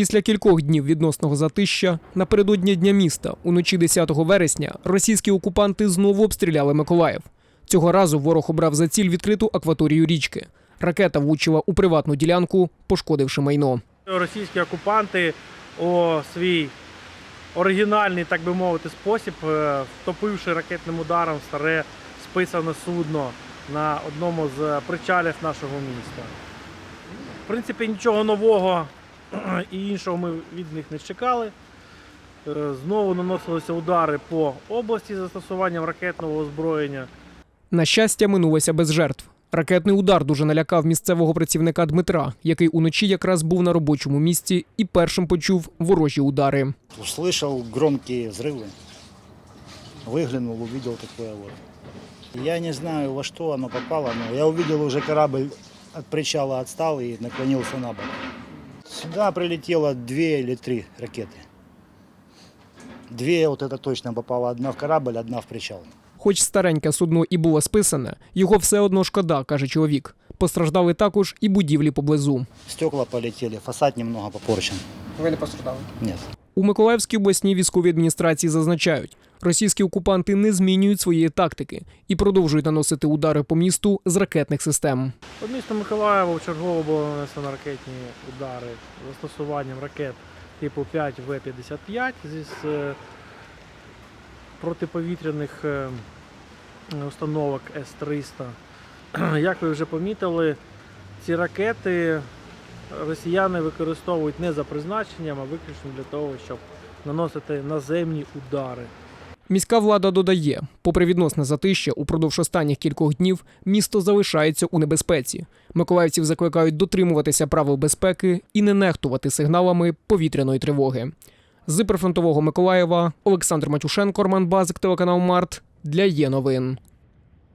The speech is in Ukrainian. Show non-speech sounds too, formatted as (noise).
Після кількох днів відносного затища напередодні дня міста, уночі 10 вересня, російські окупанти знову обстріляли Миколаїв. Цього разу ворог обрав за ціль відкриту акваторію річки. Ракета влучила у приватну ділянку, пошкодивши майно. Російські окупанти у свій оригінальний, так би мовити, спосіб, е, втопивши ракетним ударом старе списане судно на одному з причалів нашого міста. В принципі, нічого нового і іншого ми від них не чекали. Е, Знову наносилися удари по області з застосуванням ракетного озброєння. На щастя, минулося без жертв. Ракетний удар дуже налякав місцевого працівника Дмитра, який уночі якраз був на робочому місці і першим почув ворожі удари. Услышал громкие взрывы, выглянул, увидел такое вот. Я не знаю, во что оно попало, но я увидел уже корабль от причала отстал и наклонился на бок. Сюда прилетело две или три ракеты. Две вот это точно попало, одна в корабль, одна в причал. Хоч стареньке судно і було списане, його все одно шкода, каже чоловік. Постраждали також і будівлі поблизу. Стекла полетіли, фасад немного попорчен. Ви не постраждали? Нет. У Миколаївській обласній військовій адміністрації зазначають, російські окупанти не змінюють своєї тактики і продовжують наносити удари по місту з ракетних систем. По місту Миколаєва вчергово було нанесено ракетні удари застосуванням ракет типу 5 В-55 зі е, протиповітряних е, установок С-300. (clears throat) Як ви вже помітили, ці ракети росіяни використовують не за призначенням, а виключно для того, щоб наносити наземні удари. Міська влада додає, попри відносне затища, упродовж останніх кількох днів місто залишається у небезпеці. Миколаївців закликають дотримуватися правил безпеки і не нехтувати сигналами повітряної тривоги. З прифронтового Миколаєва Олександр Матюшенко, Роман Базик, телеканал Март для є новин.